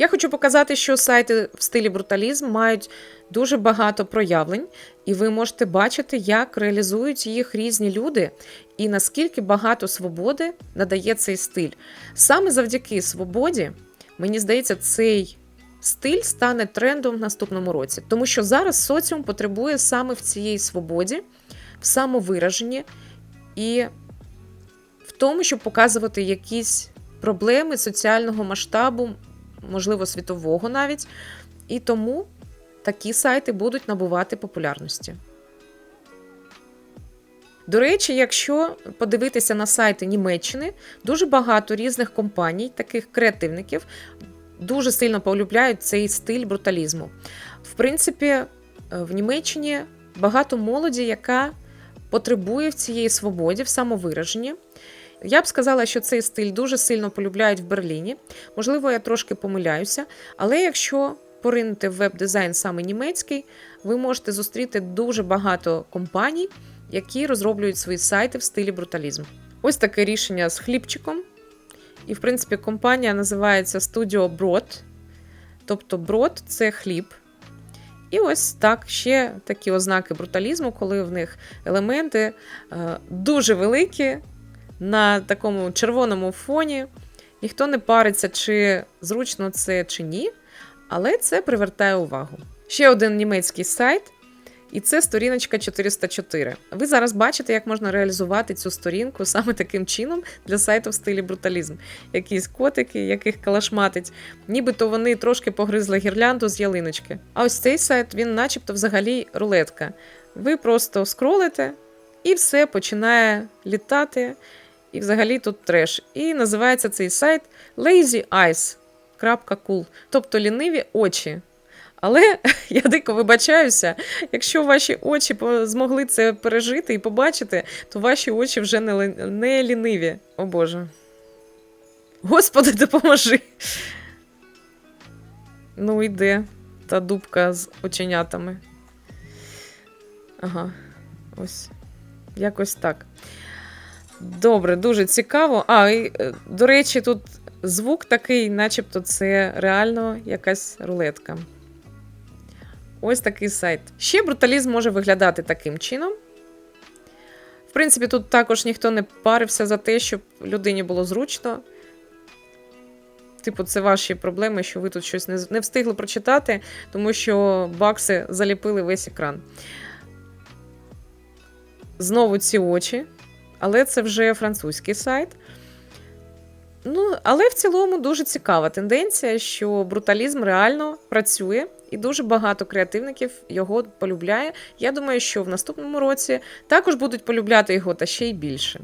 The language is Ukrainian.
Я хочу показати, що сайти в стилі бруталізм мають дуже багато проявлень, і ви можете бачити, як реалізують їх різні люди, і наскільки багато свободи надає цей стиль. Саме завдяки свободі, мені здається, цей стиль стане трендом в наступному році, тому що зараз соціум потребує саме в цій свободі, в самовираженні і в тому, щоб показувати якісь проблеми соціального масштабу, можливо, світового навіть. І тому такі сайти будуть набувати популярності. До речі, якщо подивитися на сайти Німеччини, дуже багато різних компаній, таких креативників, дуже сильно полюбляють цей стиль бруталізму. В принципі, е, в Німеччині багато молоді, яка потребує в цієї свободі, в самовираженні. Я б сказала, що цей стиль дуже сильно полюбляють в Берліні. Можливо, я трошки помиляюся, але якщо поринути в веб-дизайн саме німецький, ви можете зустріти дуже багато компаній, які розроблюють свої сайти в стилі бруталізм. Ось таке рішення з хлібчиком. І, в принципі, компанія називається Studio Brot. Тобто брод це хліб. І ось так ще такі ознаки бруталізму, коли в них елементи е, дуже великі на такому червоному фоні. Ніхто не париться, чи зручно це чи ні, але це привертає увагу. Ще один німецький сайт, і це сторіночка 404. Ви зараз бачите, як можна реалізувати цю сторінку саме таким чином для сайту в стилі бруталізм. Якісь котики, яких калашматить, нібито вони трошки погризли гірлянду з ялиночки. А ось цей сайт, він, начебто, взагалі рулетка. Ви просто скролите, і все починає літати. І взагалі тут треш. І називається цей сайт lazyeyes.cool, тобто ліниві очі. Але я дико вибачаюся, якщо ваші очі змогли це пережити і побачити, то ваші очі вже не, не ліниві. О Боже. Господи, допоможи. Ну, йде та дубка з оченятами. Ага, ось. Якось так. Добре, дуже цікаво. А, і, е, до речі, тут звук такий, начебто, це реально якась рулетка. Ось такий сайт. Ще бруталізм може виглядати таким чином. В принципі, тут також ніхто не парився за те, щоб людині було зручно. Типу, це ваші проблеми, що ви тут щось не, не встигли прочитати, тому що бакси заліпили весь екран. Знову ці очі, але це вже французький сайт. Ну, але в цілому дуже цікава тенденція, що бруталізм реально працює, і дуже багато креативників його полюбляє. Я думаю, що в наступному році також будуть полюбляти його та ще й більше.